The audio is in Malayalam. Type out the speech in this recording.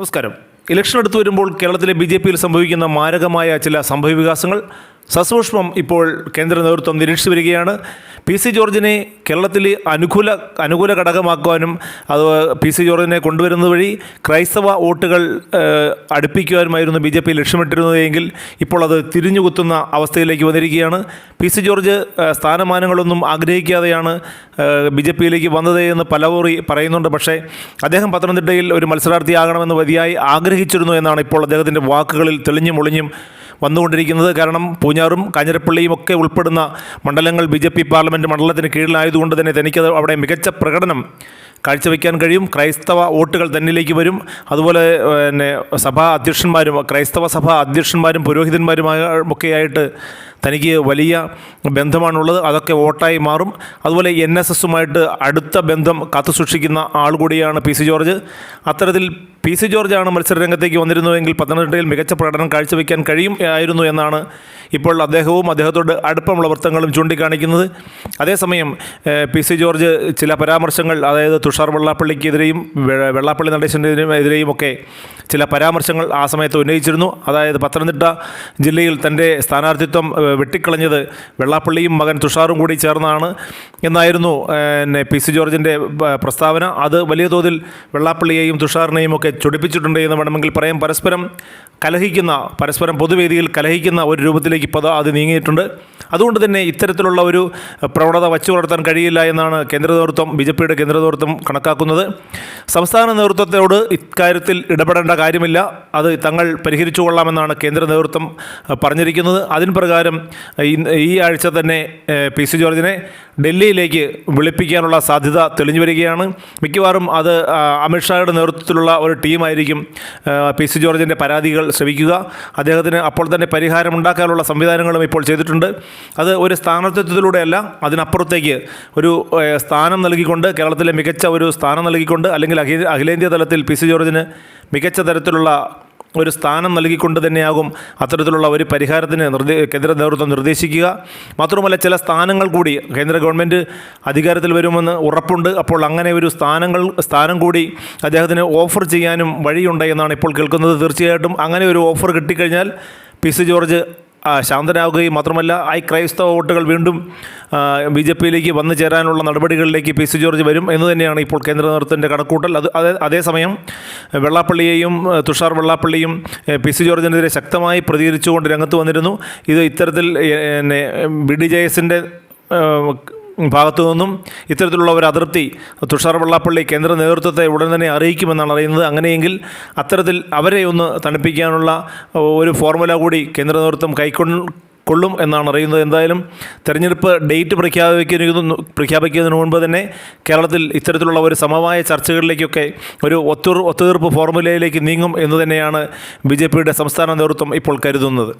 നമസ്കാരം. ഇലക്ഷൻ അടുത്ത് വരുമ്പോൾ കേരളത്തിലെ ബി ജെ പിയിൽ സംഭവിക്കുന്ന മാരകമായ ചില സംഭവവികാസങ്ങൾ സസൂക്ഷ്മം ഇപ്പോൾ കേന്ദ്ര നേതൃത്വം നിരീക്ഷിച്ചു വരികയാണ്. പി സി ജോർജിനെ കേരളത്തിൽ അനുകൂല അനുകൂല ഘടകമാക്കുവാനും അത് പി സി ജോർജിനെ കൊണ്ടുവരുന്നത് വഴി ക്രൈസ്തവ വോട്ടുകൾ അടുപ്പിക്കുവാനുമായിരുന്നു ബി ജെ പി ലക്ഷ്യമിട്ടിരുന്നതെങ്കിൽ ഇപ്പോൾ അത് തിരിഞ്ഞുകുത്തുന്ന അവസ്ഥയിലേക്ക് വന്നിരിക്കുകയാണ്. പി സി ജോർജ് സ്ഥാനമാനങ്ങളൊന്നും ആഗ്രഹിക്കാതെയാണ് ബി ജെ പിയിലേക്ക് വന്നത് എന്ന് പലവറി പറയുന്നുണ്ട്. പക്ഷേ അദ്ദേഹം പത്തനംതിട്ടയിൽ ഒരു മത്സരാർത്ഥിയാകണമെന്ന് വലിയായി ആഗ്രഹിച്ചിരുന്നു എന്നാണ് ഇപ്പോൾ അദ്ദേഹത്തിന്റെ വാക്കുകളിൽ തെളിഞ്ഞും ഒളിഞ്ഞും വന്നുകൊണ്ടിരിക്കുന്നത്. കാരണം പൂഞ്ഞാറും കാഞ്ഞിരപ്പള്ളിയും ഒക്കെ ഉൾപ്പെടുന്ന മണ്ഡലങ്ങൾ ബി ജെ പി പാർലമെന്റ് മണ്ഡലത്തിന് കീഴിലായതുകൊണ്ട് തന്നെ തനിക്കത് അവിടെ മികച്ച പ്രകടനം കാഴ്ചവെക്കാൻ കഴിയും. ക്രൈസ്തവ വോട്ടുകൾ തന്നിലേക്ക് വരും. അതുപോലെ പിന്നെ സഭാ അധ്യക്ഷന്മാരും ക്രൈസ്തവ സഭാ അധ്യക്ഷന്മാരും പുരോഹിതന്മാരുമായ ഒക്കെയായിട്ട് തനിക്ക് വലിയ ബന്ധമാണുള്ളത്. അതൊക്കെ വോട്ടായി മാറും. അതുപോലെ എൻ എസ് എസുമായിട്ട് അടുത്ത ബന്ധം കാത്തു സൂക്ഷിക്കുന്ന ആൾ കൂടിയാണ് പി സി ജോർജ്. അത്തരത്തിൽ പി സി ജോർജാണ് മത്സരരംഗത്തേക്ക് വന്നിരുന്നുവെങ്കിൽ പത്തനംതിട്ടയിൽ മികച്ച പ്രകടനം കാഴ്ചവെക്കാൻ കഴിയും ആയിരുന്നു എന്നാണ് ഇപ്പോൾ അദ്ദേഹവും അദ്ദേഹത്തോട് അടുപ്പമുള്ള വൃത്തങ്ങളും ചൂണ്ടിക്കാണിക്കുന്നത്. അതേസമയം പി സി ജോർജ് ചില പരാമർശങ്ങൾ അതായത് തുഷാർ വെള്ളാപ്പള്ളിക്കെതിരെയും വെള്ളാപ്പള്ളി വെള്ളാപ്പള്ളി നടേശനെതിരെയും ഒക്കെ ചില പരാമർശങ്ങൾ ആ സമയത്ത് ഉന്നയിച്ചിരുന്നു. അതായത് പത്തനംതിട്ട ജില്ലയിൽ തന്റെ സ്ഥാനാർത്ഥിത്വം വെട്ടിക്കളഞ്ഞത് വെള്ളാപ്പള്ളിയും മകൻ തുഷാറും കൂടി ചേർന്നാണ് എന്നായിരുന്നു പിന്നെ പി സി ജോർജിന്റെ പ്രസ്താവന. അത് വലിയ തോതിൽ വെള്ളാപ്പള്ളിയെയും തുഷാറിനെയും ഒക്കെ ചൊടിപ്പിച്ചിട്ടുണ്ട് എന്ന് വേണമെങ്കിൽ പറയാം. പരസ്പരം കലഹിക്കുന്ന പരസ്പരം പൊതുവേദിയിൽ കലഹിക്കുന്ന ഒരു രൂപത്തിലേക്ക് ഇപ്പോൾ അത് നീങ്ങിയിട്ടുണ്ട്. അതുകൊണ്ട് തന്നെ ഇത്തരത്തിലുള്ള ഒരു പ്രവണത വച്ചു പുലർത്താൻ കഴിയില്ല എന്നാണ് കേന്ദ്ര നേതൃത്വം ബി ജെ പിയുടെ കേന്ദ്ര നേതൃത്വം കണക്കാക്കുന്നത്. സംസ്ഥാന നേതൃത്വത്തോട് ഇക്കാര്യത്തിൽ ഇടപെടേണ്ട കാര്യമില്ല. അത് തങ്ങൾ പരിഹരിച്ചു കൊള്ളാമെന്നാണ് കേന്ദ്ര നേതൃത്വം പറഞ്ഞിരിക്കുന്നത്. അതിന് പ്രകാരം ഈ ആഴ്ച തന്നെ പി സി ജോർജിനെ ഡൽഹിയിലേക്ക് വിളിപ്പിക്കാനുള്ള സാധ്യത തെളിഞ്ഞു വരികയാണ്. മിക്കവാറും അത് അമിത്ഷായുടെ നേതൃത്വത്തിലുള്ള ഒരു ടീമായിരിക്കും പി സി ജോർജിന്റെ പരാതികൾ ശ്രമിക്കുക. അദ്ദേഹത്തിന് അപ്പോൾ തന്നെ പരിഹാരം ഉണ്ടാക്കാനുള്ള സംവിധാനങ്ങളും ഇപ്പോൾ ചെയ്തിട്ടുണ്ട്. അത് ഒരു സ്ഥാനാർത്ഥിത്വത്തിലൂടെയല്ല അതിനപ്പുറത്തേക്ക് ഒരു സ്ഥാനം നൽകിക്കൊണ്ട് കേരളത്തിലെ മികച്ച ഒരു സ്ഥാനം നൽകിക്കൊണ്ട് അല്ലെങ്കിൽ അഖില അഖിലേന്ത്യാ തലത്തിൽ പി സി ജോർജിന് മികച്ച തരത്തിലുള്ള ഒരു സ്ഥാനം നൽകിക്കൊണ്ട് തന്നെയാകും അത്തരത്തിലുള്ള ഒരു പരിഹാരത്തിന് നിർദ്ദേ കേന്ദ്ര നേതൃത്വം നിർദ്ദേശിക്കുക. മാത്രമല്ല ചില സ്ഥാനങ്ങൾ കൂടി കേന്ദ്ര ഗവൺമെന്റ് അധികാരത്തിൽ വരുമെന്ന് ഉറപ്പുണ്ട്. അപ്പോൾ അങ്ങനെ ഒരു സ്ഥാനങ്ങൾ സ്ഥാനം കൂടി അദ്ദേഹത്തിന് ഓഫർ ചെയ്യാനും വഴിയുണ്ട് എന്നാണ് ഇപ്പോൾ കേൾക്കുന്നത്. തീർച്ചയായിട്ടും അങ്ങനെ ഒരു ഓഫർ കിട്ടിക്കഴിഞ്ഞാൽ പി സി ജോർജ് ശാന്തനാവുകയും മാത്രമല്ല ഐ ക്രൈസ്തവ വോട്ടുകൾ വീണ്ടും ബി ജെ പിയിലേക്ക് വന്നു ചേരാനുള്ള നടപടികളിലേക്ക് പി സി ജോർജ് വരും എന്ന് തന്നെയാണ് ഇപ്പോൾ കേന്ദ്ര നേതൃത്വത്തിന്റെ കണക്കൂട്ടൽ. അത് അതേ അതേസമയം വെള്ളാപ്പള്ളിയെയും തുഷാർ വെള്ളാപ്പള്ളിയും പി സി ജോർജിനെതിരെ ശക്തമായി പ്രതികരിച്ചുകൊണ്ട് രംഗത്ത് വന്നിരുന്നു. ഇത് ഇത്തരത്തിൽ പിന്നെ ബി ഡി ജെ എസിന്റെ ഭാഗത്തു നിന്നും ഇത്തരത്തിലുള്ള ഒരു അതിർത്തി തുഷാർ വെള്ളാപ്പള്ളി കേന്ദ്ര നേതൃത്വത്തെ ഉടൻ തന്നെ അറിയിക്കുമെന്നാണ് അറിയുന്നത്. അങ്ങനെയെങ്കിൽ അത്തരത്തിൽ അവരെ ഒന്ന് തണുപ്പിക്കാനുള്ള ഒരു ഫോർമുല കൂടി കേന്ദ്ര നേതൃത്വം കൈക്കൊ കൊള്ളും എന്നാണ് അറിയുന്നത്. എന്തായാലും തെരഞ്ഞെടുപ്പ് ഡേറ്റ് പ്രഖ്യാപിക്കുന്നു പ്രഖ്യാപിക്കുന്നതിന് മുൻപ് തന്നെ കേരളത്തിൽ ഇത്തരത്തിലുള്ള ഒരു സമവായ ചർച്ചകളിലേക്കൊക്കെ ഒരു ഒത്തു ഒത്തുതീർപ്പ് ഫോർമുലയിലേക്ക് നീങ്ങും എന്ന് തന്നെയാണ് ബി സംസ്ഥാന നേതൃത്വം ഇപ്പോൾ കരുതുന്നത്.